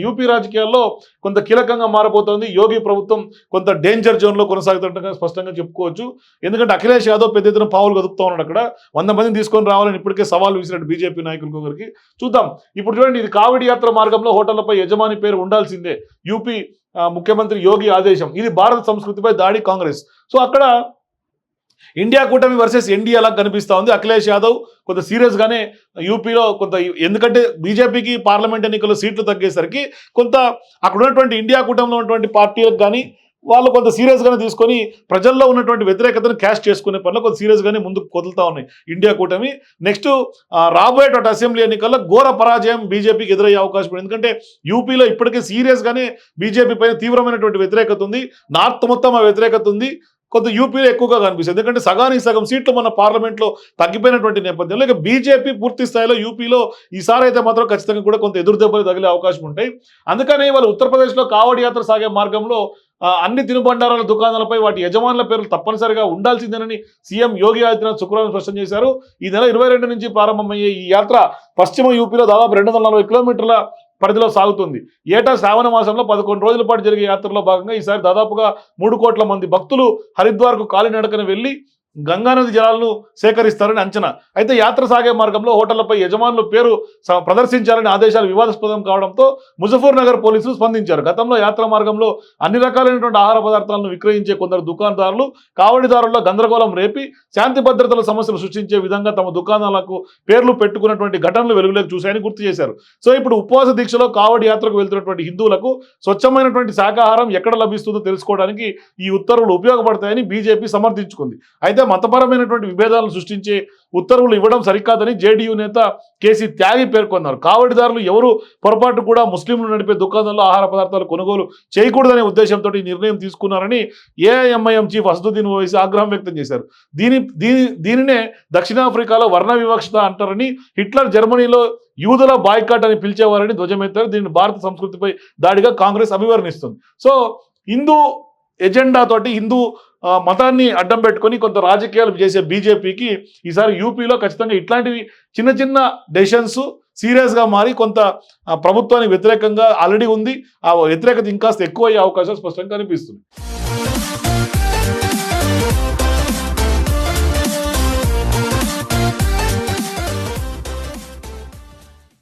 UP రాజకీయాల్లో కొంత కీలకంగా మారబోతోంది. యోగి ప్రభుత్వం కొంత డేంజర్ జోన్లో కొనసాగుతుండగా స్పష్టంగా చెప్పుకోవచ్చు. ఎందుకంటే అఖిలేష్ యాదవ్ పెద్ద ఎత్తున పావులు కదుపుతా ఉన్నాడు అక్కడ. వంద మందిని తీసుకొని రావాలని ఇప్పటికే సవాల్ విసిరాడు బీజేపీ నాయకులకు ఒకరికి చూద్దాం. ఇప్పుడు చూడండి ఇది కావిడి యాత్ర మార్గంలో హోటళ్ళపై యజమాని పేరు ఉండాల్సిందే. యూపీ ముఖ్యమంత్రి యోగి ఆదేశం. ఇది భారత సంస్కృతిపై దాడి కాంగ్రెస్. సో అక్కడ ఇండియా కూటమి వర్సెస్ ఎన్డీఏ లాగా కనిపిస్తూ ఉంది. అఖిలేష్ యాదవ్ కొంత సీరియస్గానే యూపీలో కొంత ఎందుకంటే బీజేపీకి పార్లమెంట్ ఎన్నికల్లో సీట్లు తగ్గేసరికి కొంత అక్కడ ఉన్నటువంటి ఇండియా కూటమిలో ఉన్నటువంటి పార్టీలకు కానీ వాళ్ళు కొంత సీరియస్గానే తీసుకొని ప్రజల్లో ఉన్నటువంటి వ్యతిరేకతను క్యాష్ చేసుకునే పనులు కొంత సీరియస్గానే ముందుకు కొదులుతా ఉన్నాయి ఇండియా కూటమి. నెక్స్ట్ రాబోయేటువంటి అసెంబ్లీ ఎన్నికల్లో ఘోర పరాజయం బీజేపీకి ఎదురయ్యే అవకాశం ఉంది. ఎందుకంటే యూపీలో ఇప్పటికే సీరియస్గానే బీజేపీ పైన తీవ్రమైనటువంటి వ్యతిరేకత ఉంది. నార్త్ మొత్తం ఆ వ్యతిరేకత ఉంది. కొంత యూపీలో ఎక్కువగా కనిపిస్తుంది. ఎందుకంటే సగానికి సగం సీట్లు మన పార్లమెంట్లో తగ్గిపోయినటువంటి నేపథ్యంలో ఇక బీజేపీ పూర్తి స్థాయిలో యూపీలో ఈసారి అయితే మాత్రం ఖచ్చితంగా కూడా కొంత ఎదురు దెబ్బలు తగిలే అవకాశం ఉంటాయి. అందుకనే వాళ్ళు ఉత్తరప్రదేశ్లో కావడి యాత్ర సాగే మార్గంలో అన్ని తినుబండారాల దుకాణాలపై వాటి యజమానుల పేర్లు తప్పనిసరిగా ఉండాల్సిందేనని సీఎం యోగి ఆదిత్యనాథ్ శుక్రవారం స్పష్టం చేశారు. ఈ నెల ఇరవై రెండు నుంచి ప్రారంభమయ్యే ఈ యాత్ర పశ్చిమ యూపీలో దాదాపు రెండు వందల నలభై కిలోమీటర్ల పరిధిలో సాగుతుంది. ఏటా శ్రావణ మాసంలో పదకొండు రోజుల పాటు జరిగే యాత్రలో భాగంగా ఈసారి దాదాపుగా మూడు కోట్ల మంది భక్తులు హరిద్వార్కు కాలినడకన వెళ్ళి గంగానది జలాలను సేకరిస్తారని అంచనా. అయితే యాత్ర సాగే మార్గంలో హోటళ్ళపై యజమానుల పేరు ప్రదర్శించాలని ఆదేశాలు వివాదాస్పదం కావడంతో ముజఫర్ నగర్ పోలీసులు స్పందించారు. గతంలో యాత్ర మార్గంలో అన్ని రకాలైనటువంటి ఆహార పదార్థాలను విక్రయించే కొందరు దుకాణదారులు కావడిదారుల్లో గందరగోళం రేపి శాంతి భద్రతల సమస్యలు సృష్టించే విధంగా తమ దుకాణాలకు పేర్లు పెట్టుకున్నటువంటి ఘటనలు వెలుగులోకి చూశాయని గుర్తు చేశారు. సో ఇప్పుడు ఉపవాస దీక్షలో కావడి యాత్రకు వెళ్తున్నటువంటి హిందువులకు స్వచ్ఛమైనటువంటి శాకాహారం ఎక్కడ లభిస్తుందో తెలుసుకోవడానికి ఈ ఉత్తర్వులు ఉపయోగపడతాయని బీజేపీ సమర్థించుకుంది. అయితే మతపరమైనటువంటి విభేదాలను సృష్టించే ఉత్తర్వులు ఇవ్వడం సరికాదని జేడీయూ నేత కేసీ త్యాగి పేర్కొన్నారు. కావడిదారులు ఎవరు పొరపాటు కూడా ముస్లింలు నడిపే దుకాణంలో ఆహార పదార్థాలు కొనుగోలు చేయకూడదనే ఉద్దేశంతో ఈ నిర్ణయం తీసుకున్నారని ఏఐఎంఐఎం చీఫ్ అసదుద్దీన్ ఓవైసీ ఆగ్రహం వ్యక్తం చేశారు. దీని దీని దీనినే దక్షిణాఫ్రికాలో వర్ణ వివక్షత అంటారని హిట్లర్ జర్మనీలో యూదుల బాయ్కాట్ అని పిలిచేవారని ధ్వజమెత్తారు. దీనిని భారత సంస్కృతిపై దాడిగా కాంగ్రెస్ అభివర్ణిస్తుంది. సో హిందూ ఎజెండా తోటి హిందూ మతాన్ని అడ్డం పెట్టుకొని కొంత రాజకీయాలు చేసే బీజేపీకి ఈసారి యూపీలో ఖచ్చితంగా ఇట్లాంటివి చిన్న చిన్న డెసిషన్స్ సీరియస్గా మారి కొంత ప్రభుత్వానికి వ్యతిరేకంగా ఆల్రెడీ ఉంది. ఆ వ్యతిరేకత ఇంకాస్త ఎక్కువ అయ్యే అవకాశం స్పష్టంగా కనిపిస్తుంది